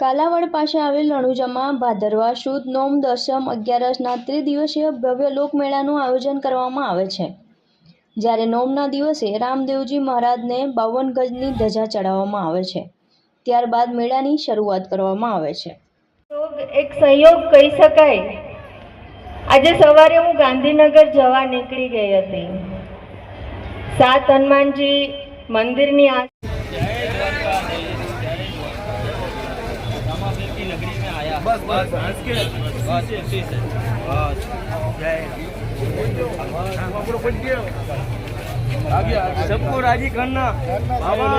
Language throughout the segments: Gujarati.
કાલાવડ પાસે આવેલ રણુજામાં ભાદરવા સુદ નોમ દસમ અગિયારસના ત્રિદિવસીય ભવ્ય લોકમેળાનું આયોજન કરવામાં આવે છે. જ્યારે નોમના દિવસે રામદેવજી મહારાજને બાવન ગજની ધજા ચડાવવામાં આવે છે, ત્યારબાદ મેળાની શરૂઆત કરવામાં આવે છે. એક સંયોગ કહી શકાય. આજે સવારે હું ગાંધીનગર જવા નીકળી ગઈ હતી. સાત હનુમાનજી મંદિરની આ बस बस हंस के बस ऐसे से बस जय आगे आगे सबको राजी करना बाबा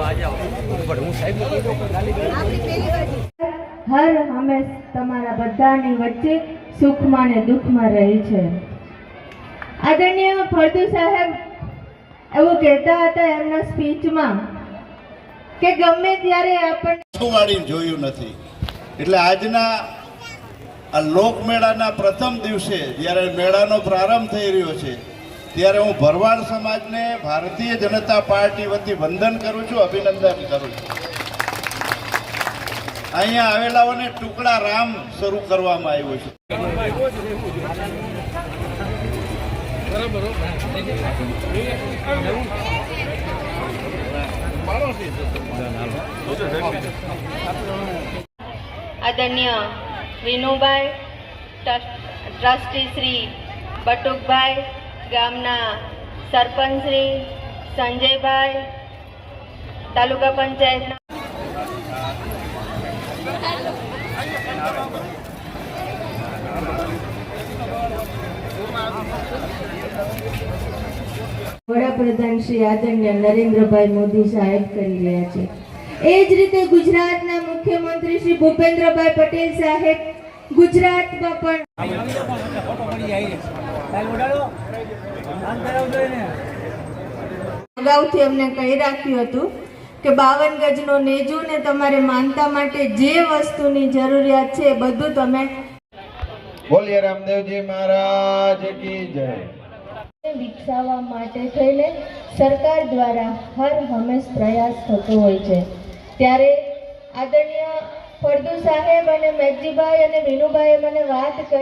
आ जाओ ऊपर हूँ साहब ने कही दो गाली હર હંમેશ તમારા બધાની વચ્ચે સુખમાં ને દુઃખમાં રહી છે આદરણીય ફળદુ સાહેબ એવું કહેતા હતા એમના સ્પીચમાં કે ગમે ત્યારે આપણને જોયું નથી. એટલે આજના આ લોકમેળાના પ્રથમ દિવસે જ્યારે મેળાનો પ્રારંભ થઈ રહ્યો છે, ત્યારે હું ભરવાડ સમાજને ભારતીય જનતા પાર્ટી વતી વંદન કરું છું, અભિનંદન કરું છું. અહીંયા આવેલાઓને ટુકડા રામ શરૂ કરવામાં આવ્યો છે. આદરણીય વિનુભાઈ ટ્રસ્ટી શ્રી બટુકભાઈ ગામના સરપંચ શ્રી સંજયભાઈ તાલુકા પંચાયતના વડાપ્રધાન શ્રી આદરણીય નરેન્દ્રભાઈ મોદી સાહેબ કરી રહ્યા છે. એ જ રીતે ગુજરાતના મુખ્યમંત્રી શ્રી ભૂપેન્દ્રભાઈ પટેલ સાહેબ ગુજરાતમાં પણ અગાઉથી અમને કહી રાખ્યું હતું કે બાવન ગજનો નેજો ને તમારે માનતા માટે જે વસ્તુની જરૂરિયાત છે બધું તમે બોલીએ રામદેવજી મહારાજ કી જય. વિકસાવવા માટે થઈને સરકાર દ્વારા હર હંમેશ પ્રયાસ થતો હોય છે. ત્યારે આદરણીય ફળદુ સાહેબ અને મેઘજીભાઈ અને વિનુભાઈએ મને વાત કરી.